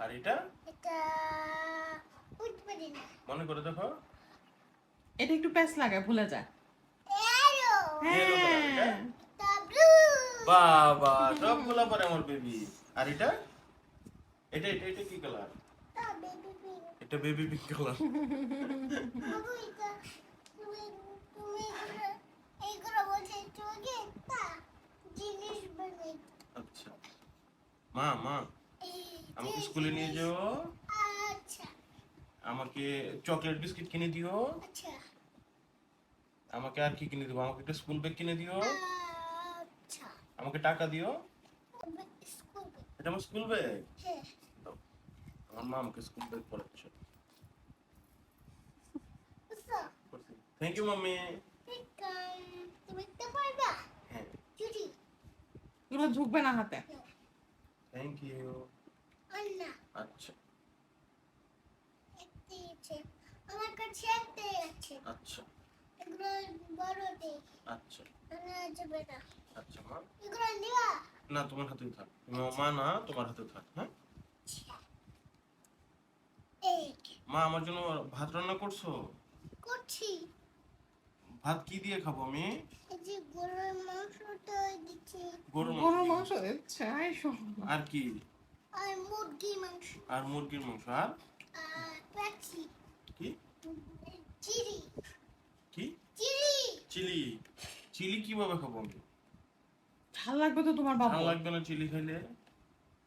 আর এটা? মনে করে দেখো। এটা একটু প্যাস লাগায় ভুলে যায় হ্যাঁ? এটা ব্লু বাবা পরে আমার বেবি আর এটা? এটা এটা এটা কি কালার এটা বেবি পিঙ্ক বেবি কালার বাবু আচ্ছা। মা মা। আমাকে যে স্কুলে নিয়ে জিনিস- যাও আচ্ছা আমাকে চকলেট বিস্কিট কিনে দিও আচ্ছা আমাকে আর কি কিনে দিও আমাকে একটা স্কুল ব্যাগ কিনে দিও আচ্ছা আমাকে টাকা দিও স্কুল এটা আমার স্কুল ব্যাগ হ্যাঁ আমার মা আমাকে স্কুল ব্যাগ পড়াচ্ছে বুঝছো থ্যাংক ইউ মাম্মি পিকাম তুমি দেখতে পারবা হ্যাঁ চুরি এগুলো ঝুঁকবে না হাতে থ্যাংক ইউ আন্না আচ্ছা। আমার কাছে একটি আছে। আচ্ছা। এগুলো বড় দেই আচ্ছা। যাবে না। আচ্ছা মা। এগুলো নিবা না তোমার হাতেই থাক। মা না তোমার হাতে থাক হ্যাঁ? এই। মা আমার জন্য ভাত রান্না করছ? করছি। ভাত কি দিয়ে খাব আমি? যে গরুর মাংসটা দিচ্ছি। গরুর গরুর মাংস। মাংস? আর কি? আর মুরগি মাংস। আর মুরগির মাংস আর? পেঁচি কি? চিড়ি কি? চিড়ি চিলি। চিলি কীভাবে খাব আমি? ভালো লাগবে তো তোমার বাবা। ভালো লাগবে না চিলি খাইলে?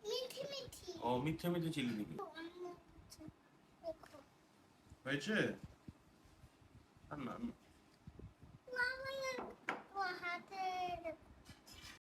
মিঠি মিঠি। ও মিথ্যে মিথ্যে চিলি দিবি। হয়েছে? আর না না।